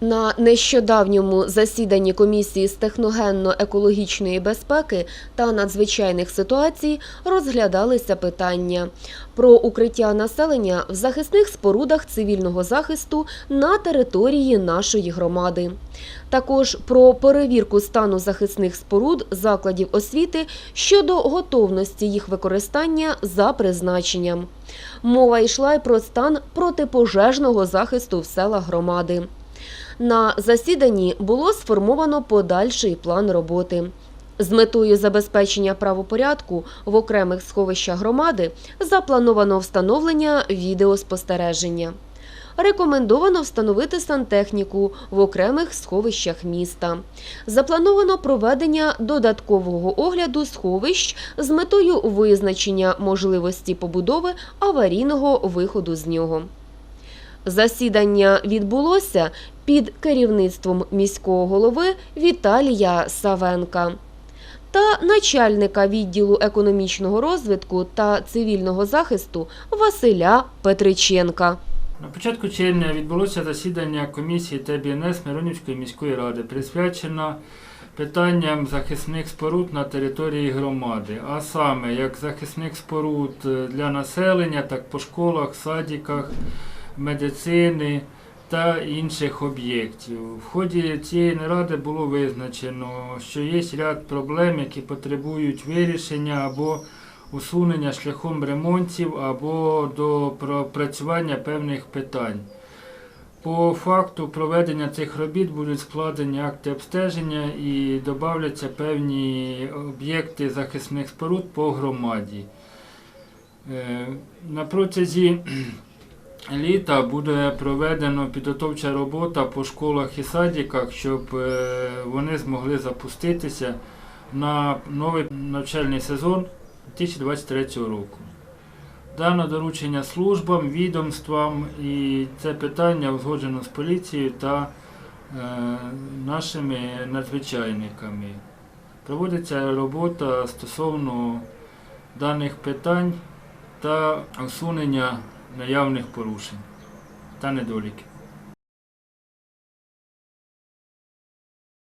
На нещодавньому засіданні комісії з техногенно-екологічної безпеки та надзвичайних ситуацій розглядалися питання про укриття населення в захисних спорудах цивільного захисту на території нашої громади. Також про перевірку стану захисних споруд закладів освіти щодо готовності їх використання за призначенням. Мова йшла й про стан протипожежного захисту в селах громади. На засіданні було сформовано подальший план роботи. З метою забезпечення правопорядку в окремих сховищах громади заплановано встановлення відеоспостереження. Рекомендовано встановити сантехніку в окремих сховищах міста. Заплановано проведення додаткового огляду сховищ з метою визначення можливості побудови аварійного виходу з нього. Засідання відбулося під керівництвом міського голови Віталія Савенка та начальника відділу економічного розвитку та цивільного захисту Василя Петриченка. На початку червня відбулося засідання комісії ТБНС Миронівської міської ради, присвячено питанням захисних споруд на території громади, а саме як захисних споруд для населення, так по школах, садиках, медицини та інших об'єктів. В ході цієї наради було визначено, що є ряд проблем, які потребують вирішення або усунення шляхом ремонтів або до пропрацювання певних питань. По факту проведення цих робіт будуть складені акти обстеження і додавляться певні об'єкти захисних споруд по громаді. Е, На протязі літа буде проведено підготовча робота по школах і садиках, щоб е, вони змогли запуститися на новий навчальний сезон 2023 року. Дано доручення службам, відомствам і це питання узгоджено з поліцією та е, нашими надзвичайниками. Проводиться робота стосовно даних питань та усунення наявних порушень та недоліків.